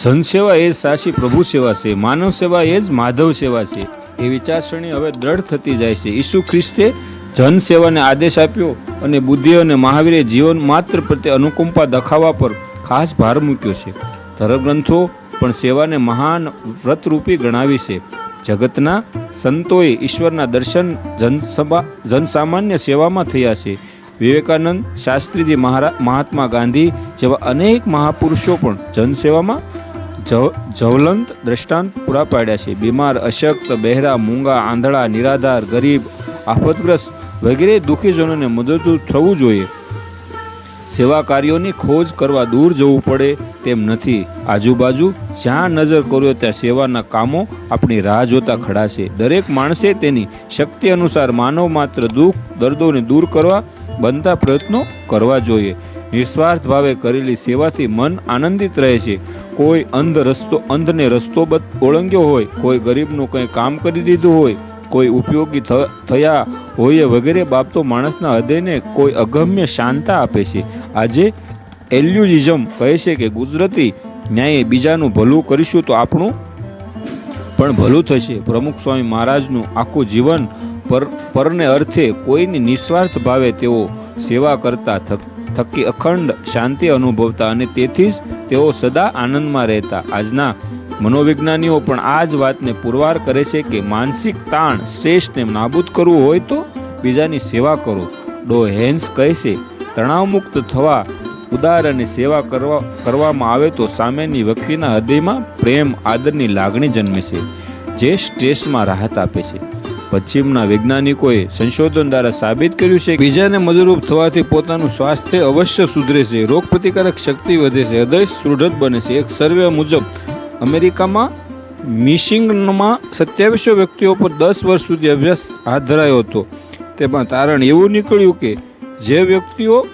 સંત સેવા એ સાચી પ્રભુ સેવા છે, માનવ સેવા એ જ માધવ સેવા છે. એ વિચારસરણી હવે દ્રઢ થતી જાય છે. ઈસુ ખ્રિસ્તે જન સેવાને આદેશ આપ્યો અને બુદ્ધિ અને મહાવીરે જીવન માત્ર પ્રત્યે અનુકંપા દખાવા પર ખાસ ભાર મૂક્યો છે. ધર્મગ્રંથો પણ સેવાને મહાન વ્રતરૂપી ગણાવી છે. જગતના સંતોએ ઈશ્વરના દર્શન જનસભા જનસામાન્ય સેવામાં થયા છે. વિવેકાનંદ શાસ્ત્રીજી મહારા, મહાત્મા ગાંધી જેવા અનેક મહાપુરુષો પણ જનસેવામાં જ્વલંત દ્રષ્ટાંત પૂરા પાડ્યા છે. બીમાર, અશક્ત, બહેરા, મૂંગા, આંધળા, નિરાધાર, ગરીબ, આફતગ્રસ્ત વગેરે દુઃખીજનોને મદદરૂપ થવું જોઈએ. સેવા કાર્યોની ખોજ કરવા દૂર જવું પડે તેમ નથી. આજુબાજુ જ્યાં નજર કર્યો ત્યાં સેવાના કામો આપણી રાહ જોતા ખડા છે. દરેક માણસે તેની શક્તિ અનુસાર માનવ માત્ર દુઃખ, દર્દોને દૂર કરવા બનતા પ્રયત્નો કરવા જોઈએ. નિસ્વાર્થ ભાવે કરેલી સેવાથી મન આનંદિત રહે છે. કોઈ અંધ રસ્તો, અંધને રસ્તો ઓળંગ્યો હોય, કોઈ ગરીબનું કંઈ કામ કરી દીધું હોય, કોઈ ઉપયોગી થયા હોય વગેરે બાબતો માણસના હૃદયને કોઈ અગમ્ય શાંતા આપે છે. આજે એલ્યુઝિઝમ કહે છે કે ગુજરાતી ન્યાયે બીજાનું ભલું કરીશું તો આપણું પણ ભલું થશે. પ્રમુખ સ્વામી મહારાજનું આખું જીવન પર, પરને અર્થે કોઈની નિસ્વાર્થ ભાવે તેઓ સેવા કરતા થક- થકી અખંડ શાંતિ અનુભવતા અને તેથી જ તેઓ સદા આનંદમાં રહેતા. આજના મનોવિજ્ઞાનીઓ પણ આ જ વાતને પુરવાર કરે છે કે માનસિક તાણ શ્રેષ્ઠને નાબૂદ કરવું હોય તો બીજાની સેવા કરો. ડો હેન્સ કહે છે, તણાવમુક્ત થવા, ઉદાર અને સેવા કરવા, કરવામાં આવે તો સામેની વ્યક્તિના હૃદયમાં પ્રેમ, આદરની લાગણી જન્મે છે, જે સ્ટ્રેસમાં રાહત આપે છે. પશ્ચિમના વૈજ્ઞાનિકોએ સંશોધન દ્વારા સાબિત કર્યું છે બીજાને મદદરૂપ થવાથી પોતાનું સ્વાસ્થ્ય અવશ્ય સુધરે છે રોગ પ્રતિકારક શક્તિ વધે છે, હૃદય સુદૃઢ બને છે. એક સર્વે મુજબ, અમેરિકામાં મિશિંગમાં સત્યાવીસો વ્યક્તિઓ પર દસ વર્ષ સુધી અભ્યાસ હાથ ધરાયો હતો. તેમાં તારણ એવું નીકળ્યું કે જે વ્યક્તિઓ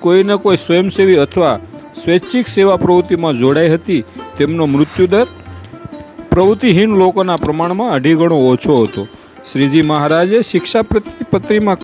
કોઈને કોઈ સ્વયંસેવી અથવા સ્વૈચ્છિક સેવા પ્રવૃત્તિમાં જોડાઈ હતી, તેમનો મૃત્યુદર પ્રવૃત્તિહીન લોકોના પ્રમાણમાં અઢી ગણો ઓછો હતો. શ્રીજી મહારાજે શિક્ષા પ્રતિપત્રીમાં